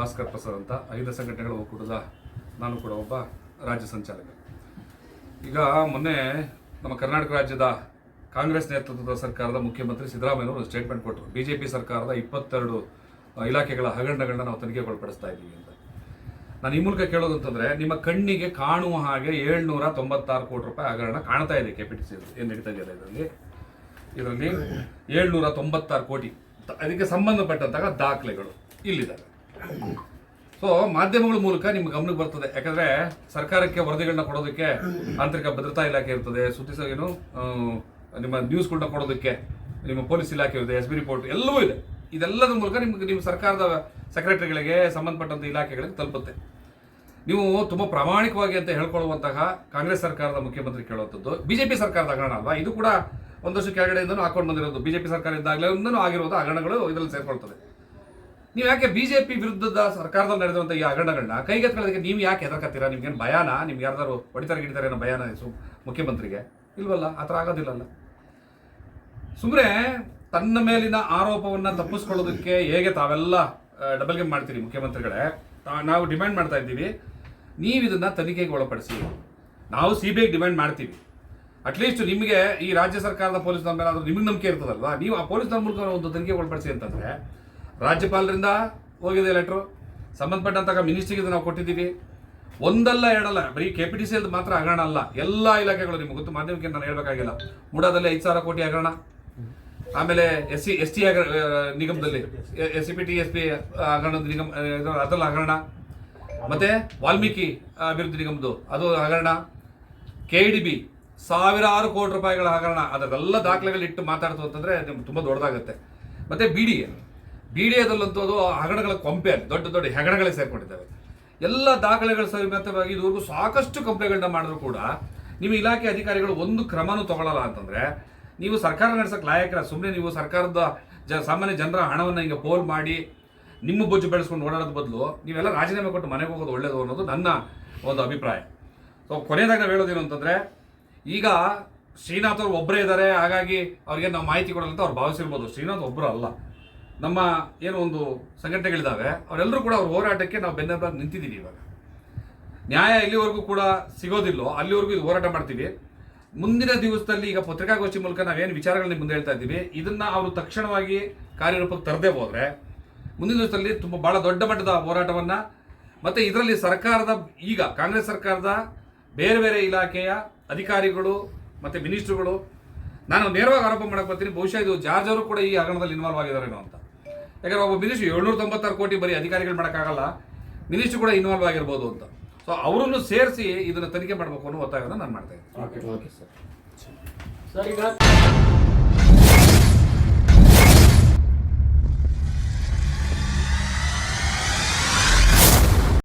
ಭಾಸ್ಕರ್ ಪ್ರಸಾದ್ ಅಂತ ಐದು ಸಂಘಟನೆಗಳ ಒಕ್ಕೂಟದ ನಾನು ಕೂಡ ಒಬ್ಬ ರಾಜ್ಯ ಸಂಚಾಲಕ. ಈಗ ಮೊನ್ನೆ ನಮ್ಮ ಕರ್ನಾಟಕ ರಾಜ್ಯದ ಕಾಂಗ್ರೆಸ್ ನೇತೃತ್ವದ ಸರ್ಕಾರದ ಮುಖ್ಯಮಂತ್ರಿ ಸಿದ್ದರಾಮಯ್ಯವರು ಸ್ಟೇಟ್ಮೆಂಟ್ ಕೊಟ್ಟರು. ಬಿಜೆಪಿ ಸರ್ಕಾರದ ಇಪ್ಪತ್ತೆರಡು ಇಲಾಖೆಗಳ ಹಗರಣಗಳನ್ನ ನಾವು ತನಿಖೆಗೆ ಒಳಪಡಿಸ್ತಾ ಇದ್ದೀವಿ ಅಂತ. ನಾನು ಈ ಮೂಲಕ ಕೇಳೋದು ಅಂತಂದ್ರೆ, ನಿಮ್ಮ ಕಣ್ಣಿಗೆ ಕಾಣುವ ಹಾಗೆ ಏಳ್ನೂರ ತೊಂಬತ್ತಾರು ಕೋಟಿ ರೂಪಾಯಿ ಹಗರಣ ಕಾಣ್ತಾ ಇದೆ ಕೆ ಪಿ ಟಿ ಸಿ ಏನು ನಡೀತಾ ಇದೆಯಲ್ಲ ಇದರಲ್ಲಿ? ಇದರಲ್ಲಿ ಏಳ್ನೂರ ತೊಂಬತ್ತಾರು ಕೋಟಿ. ಅದಕ್ಕೆ ಸಂಬಂಧಪಟ್ಟಂತಹ ದಾಖಲೆಗಳು ಇಲ್ಲಿದ್ದಾವೆ. ಸೊ ಮಾಧ್ಯಮಗಳ ಮೂಲಕ ನಿಮ್ಮ ಗಮನಕ್ಕೆ ಬರ್ತದೆ. ಯಾಕಂದ್ರೆ ಸರ್ಕಾರಕ್ಕೆ ವರದಿಗಳನ್ನ ಕೊಡೋದಕ್ಕೆ ಆಂತರಿಕ ಭದ್ರತಾ ಇಲಾಖೆ ಇರ್ತದೆ. ಸುದ್ದಿ ಏನು ನಿಮ್ಮ ನ್ಯೂಸ್ಗಳನ್ನ ಕೊಡೋದಕ್ಕೆ, ನಿಮ್ಮ ಪೊಲೀಸ್ ಇಲಾಖೆ ಇದೆ ಎಸ್ ಬಿ ರಿಪೋರ್ಟ್ ಎಲ್ಲವೂ ಇದೆ. ಇದೆಲ್ಲದ ಮೂಲಕ ನಿಮ್ಗೆ, ನಿಮ್ಮ ಸರ್ಕಾರದ ಸೆಕ್ರೆಟರಿಗಳಿಗೆ ಸಂಬಂಧಪಟ್ಟಂತ ಇಲಾಖೆಗಳಿಗೆ ತಲುಪುತ್ತೆ. ನೀವು ತುಂಬ ಪ್ರಾಮಾಣಿಕವಾಗಿ ಅಂತ ಹೇಳ್ಕೊಳ್ಳುವಂತಹ ಕಾಂಗ್ರೆಸ್ ಸರ್ಕಾರದ ಮುಖ್ಯಮಂತ್ರಿ ಕೇಳುವಂಥದ್ದು. ಬಿಜೆಪಿ ಸರ್ಕಾರದ ಹಗರಣ ಅಲ್ವಾ? ಇದು ಕೂಡ ಒಂದಷ್ಟು ಕೆಳಗಡೆಯಿಂದನೂ ಹಾಕೊಂಡು ಬಂದಿರೋದು. ಬಿಜೆಪಿ ಸರ್ಕಾರ ಇದ್ದಾಗಲಿಂದನೂ ಆಗಿರೋದು ಹಗರಣಗಳು ಇದರಲ್ಲಿ ಸೇರ್ಕೊಳ್ತದೆ. ನೀವು ಯಾಕೆ ಬಿಜೆಪಿ ವಿರುದ್ಧದ ಸರ್ಕಾರದಲ್ಲಿ ನಡೆದಂಥ ಈ ಹಗರಣಗಳನ್ನ ಕೈಗೆತ್ಕೊಳ್ಳೋದಕ್ಕೆ ನೀವು ಯಾಕೆ ಹೆದರ್ಕತ್ತೀರಾ? ನಿಮ್ಗೇನು ಭಯಾನ? ನಿಮ್ಗೆ ಯಾರ್ದಾರು ಹೊಡಿತಾರೆ ಗಿಡಿತಾರೆ ಏನೋ ಭಯಾನ ಸು ಮುಖ್ಯಮಂತ್ರಿಗೆ? ಇಲ್ವಲ್ಲ, ಆ ಥರ ಆಗೋದಿಲ್ಲಲ್ಲ. ಸುಮ್ಮನೆ ತನ್ನ ಮೇಲಿನ ಆರೋಪವನ್ನ ತಪ್ಪಿಸ್ಕೊಳ್ಳೋದಕ್ಕೆ ಹೇಗೆ ತಾವೆಲ್ಲ ಡಬಲ್ ಗೇಮ್ ಮಾಡ್ತೀರಿ ಮುಖ್ಯಮಂತ್ರಿಗಳೇ? ನಾವು ಡಿಮ್ಯಾಂಡ್ ಮಾಡ್ತಾ ಇದ್ದೀವಿ. ನೀವು ಇದನ್ನ ತನಿಖೆಗೆ ಒಳಪಡಿಸಿ. ನಾವು ಸಿ ಬಿ ಐಗೆ ಡಿಮ್ಯಾಂಡ್ ಮಾಡ್ತೀವಿ. ಅಟ್ಲೀಸ್ಟ್ ನಿಮಗೆ ಈ ರಾಜ್ಯ ಸರ್ಕಾರದ ಪೊಲೀಸ್ನ ಮೇಲೆ ಆದರೂ ನಿಮಗೆ ನಂಬಿಕೆ ಇರ್ತದಲ್ವಾ? ನೀವು ಆ ಪೊಲೀಸ್ನ ಮೂಲಕ ಒಂದು ತನಿಖೆಗೆ ಒಳಪಡಿಸಿ ಅಂತಂದ್ರೆ ರಾಜ್ಯಪಾಲರಿಂದ ಹೋಗಿದೆ ಲೆಟ್ರು ಸಂಬಂಧಪಟ್ಟಂತಹ ಮಿನಿಸ್ಟ್ರಿಗೆ ನಾವು ಕೊಟ್ಟಿದ್ದೀವಿ. ಒಂದಲ್ಲ, ಎರಡಲ್ಲ, ಬರೀ ಕೆ ಪಿ ಟಿ ಸಿ ಮಾತ್ರ ಹಗರಣ ಅಲ್ಲ. ಎಲ್ಲ ಇಲಾಖೆಗಳು ನಿಮ್ಗೆ ಗೊತ್ತು, ಮಾಧ್ಯಮಕ್ಕೆ ನಾನು ಹೇಳಬೇಕಾಗಿಲ್ಲ. ಮೂಡಾದಲ್ಲಿ ಐದು ಸಾವಿರ ಕೋಟಿ ಹಗರಣ. ಆಮೇಲೆ ಎಸ್ ಸಿ, ಎಸ್ ಟಿ ನಿಗಮದಲ್ಲಿ S C P, T S P ಹಗರಣದ ನಿಗಮ ಅದರಲ್ಲಿ ಹಗರಣ. ಮತ್ತೆ ವಾಲ್ಮೀಕಿ ಅಭಿವೃದ್ಧಿ ನಿಗಮದ್ದು, ಅದು ಹಗರಣ. ಕೆ ಡಿ ಬಿ ಸಾವಿರಾರು ಕೋಟಿ ರೂಪಾಯಿಗಳ ಹಗರಣ. ಅದರೆಲ್ಲ ದಾಖಲೆಗಳಿಟ್ಟು ಮಾತಾಡ್ತು ಅಂತಂದ್ರೆ ನಿಮ್ಗೆ ತುಂಬ ದೊಡ್ಡದಾಗುತ್ತೆ. ಮತ್ತೆ B D A B D ಎದಲ್ಲಂತೂ ಅದು ಹಗರಣಗಳ ಕೊಂಪೆ ದೊಡ್ಡ ದೊಡ್ಡ ಹೆಗಣಗಳೇ ಸೇರ್ಕೊಂಡಿದ್ದಾವೆ. ಎಲ್ಲ ದಾಖಲೆಗಳ ಸಮೇತವಾಗಿ ಇದುವರೆಗೂ ಸಾಕಷ್ಟು ಕಂಪ್ಲೇಂಟ್ಗಳನ್ನ ಮಾಡಿದ್ರು ಕೂಡ ನಿಮ್ಮ ಇಲಾಖೆ ಅಧಿಕಾರಿಗಳು ಒಂದು ಕ್ರಮನೂ ತಗೊಳ್ಳಲ್ಲ ಅಂತಂದ್ರೆ ನೀವು ಸರ್ಕಾರ ನಡೆಸಕ್ಕೆ ಲಾಯಕರ ಸುಮ್ಮನೆ ನೀವು ಸರ್ಕಾರದ ಜ ಸಾಮಾನ್ಯ ಜನರ ಹಣವನ್ನು ಹಿಂಗೆ ಪೋಲ್ ಮಾಡಿ ನಿಮ್ಮ ಬೊಜ್ಜು ಬೆಳೆಸ್ಕೊಂಡು ಓಡಾಡೋದ ಬದಲು ನೀವೆಲ್ಲ ರಾಜೀನಾಮೆ ಕೊಟ್ಟು ಮನೆಗೆ ಹೋಗೋದು ಒಳ್ಳೆಯದು ಅನ್ನೋದು ನನ್ನ ಒಂದು ಅಭಿಪ್ರಾಯ. ಸೊ ಕೊನೆಯದಾಗಿ ನಾವು ಹೇಳೋದೇನು ಅಂತಂದರೆ, ಈಗ ಶ್ರೀನಾಥ್ ಅವರು ಒಬ್ಬರೇ ಇದ್ದಾರೆ ಹಾಗಾಗಿ ಅವ್ರಿಗೆ ನಾವು ಮಾಹಿತಿ ಕೊಡಲ್ಲ ಅಂತ ಅವ್ರು ಭಾವಿಸಿರ್ಬೋದು. ಶ್ರೀನಾಥ್ ಒಬ್ಬರು ಅಲ್ಲ. ನಮ್ಮ ಏನು ಒಂದು ಸಂಘಟನೆಗಳಿದ್ದಾವೆ, ಅವರೆಲ್ಲರೂ ಕೂಡ ಅವ್ರ ಹೋರಾಟಕ್ಕೆ ನಾವು ಬೆನ್ನೆಲ್ಲ ನಿಂತಿದ್ದೀವಿ ಇವಾಗ. ನ್ಯಾಯ ಎಲ್ಲಿವರೆಗೂ ಕೂಡ ಸಿಗೋದಿಲ್ಲೋ ಅಲ್ಲಿವರೆಗೂ ಇದು ಹೋರಾಟ ಮಾಡ್ತೀವಿ. ಮುಂದಿನ ದಿವಸದಲ್ಲಿ ಈಗ ಪತ್ರಿಕಾಗೋಷ್ಠಿ ಮೂಲಕ ನಾವೇನು ವಿಚಾರಗಳನ್ನ ಮುಂದೆ ಹೇಳ್ತಾ ಇದ್ದೀವಿ, ಇದನ್ನ ಅವರು ತಕ್ಷಣವಾಗಿ ಕಾರ್ಯರೂಪಕ್ಕೆ ತರದೇ ಹೋದ್ರೆ, ಮುಂದಿನ ದಿವಸದಲ್ಲಿ ತುಂಬ ಬಹಳ ದೊಡ್ಡ ಮಟ್ಟದ ಹೋರಾಟವನ್ನ, ಮತ್ತೆ ಇದರಲ್ಲಿ ಸರ್ಕಾರದ, ಈಗ ಕಾಂಗ್ರೆಸ್ ಸರ್ಕಾರದ ಬೇರೆ ಬೇರೆ ಇಲಾಖೆಯ ಅಧಿಕಾರಿಗಳು ಮತ್ತೆ ಮಿನಿಸ್ಟ್ರುಗಳು, ನಾನು ನೇರವಾಗಿ ಆರೋಪ ಮಾಡಕ್ ಬರ್ತೀನಿ, ಬಹುಶಃ ಇದು ಜಾರ್ಜ್ ಅವರು ಕೂಡ ಈ ಹಗರಣದಲ್ಲಿ ಇನ್ವಾಲ್ವ್ ಆಗಿದ್ದಾರೇನೋ ಅಂತ. ಯಾಕಂದ್ರೆ ಒಬ್ಬ ಮಿನಿಸ್ಟ್ರು ಏಳ್ನೂರ ತೊಂಬತ್ತಾರು ಕೋಟಿ ಬರೀ ಅಧಿಕಾರಿಗಳು ಮಾಡೋಕ್ಕಾಗಲ್ಲ ಮಿನಿಸ್ಟ್ರು ಕೂಡ ಇನ್ವಾಲ್ವ್ ಆಗಿರ್ಬೋದು ಅಂತ. ಸೊ ಅವರನ್ನು ಸೇರಿಸಿ ಇದನ್ನು ತನಿಖೆ ಮಾಡಬೇಕು ಅನ್ನೋ ಒತ್ತಾಯವನ್ನು ನಾನು ಮಾಡ್ತಾ ಇದ್ದೀನಿ. ಸರ್ ಈಗ